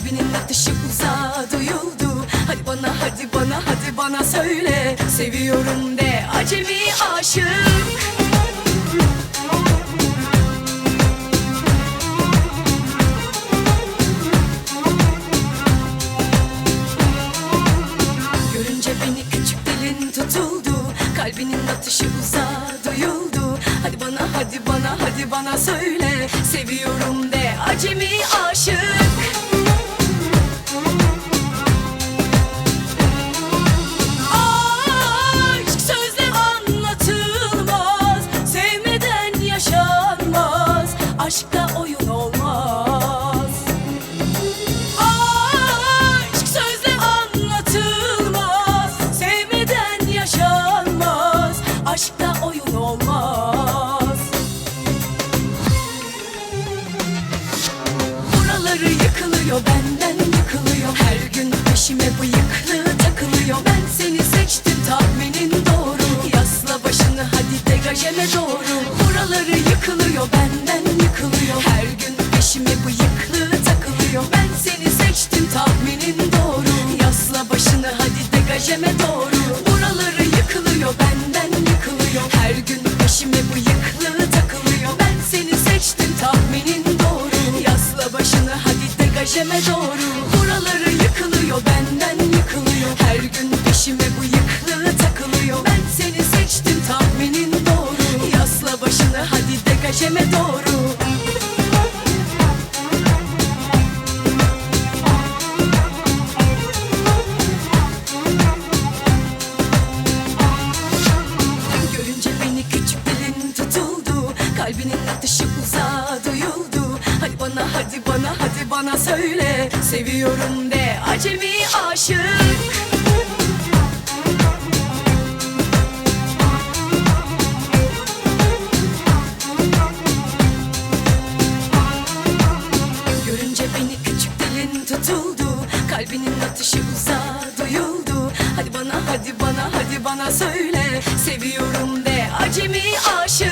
Kalbinin ateşi uzağa duyuldu. Hadi bana hadi bana hadi bana söyle. Seviyorum de acemi aşığım. Görünce beni küçük dilin tutuldu. Kalbinin atışı uzağa duyuldu. Hadi bana hadi bana hadi bana söyle. Seviyorum de acemi Aşkta oyun olmaz. Aşk sözle anlatılmaz. Sevmeden yaşanmaz. Aşkta oyun olmaz. Buraları yıkılıyor benden yıkılıyor. Her gün peşime bıyıklı takılıyor. Ben seni seçtim tahminin doğru. Yasla başını hadi degajeme doğru. Buraları yıkılıyor degajeme doğru. Buraları yıkılıyor benden yıkılıyor. Her gün peşime bıyıklı takılıyor. Ben seni seçtim tahminin doğru. Yasla başını hadi degajeme doğru. Buraları yıkılıyor benden yıkılıyor. Her gün bana söyle Seviyorum de acemi aşık. Görünce beni küçük dilin tutuldu Kalbinin atışı uzağa duyuldu. Hadi bana hadi bana hadi bana söyle Seviyorum de acemi aşık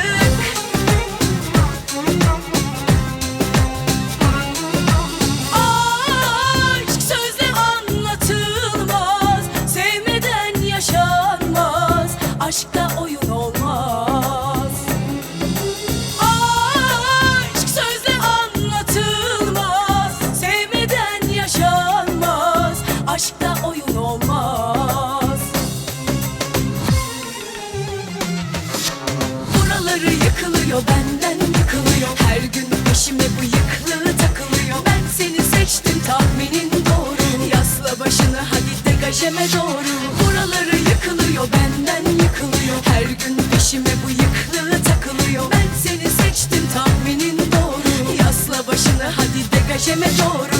yıkılıyor benden yıkılıyor. Her gün peşime bıyıklı takılıyor. Ben seni seçtim tahminin doğru. Yasla başını hadi degajeme doğru. Buraları yıkılıyor benden yıkılıyor. Her gün peşime bıyıklı takılıyor. Ben seni seçtim tahminin doğru. Yasla başını hadi degajeme doğru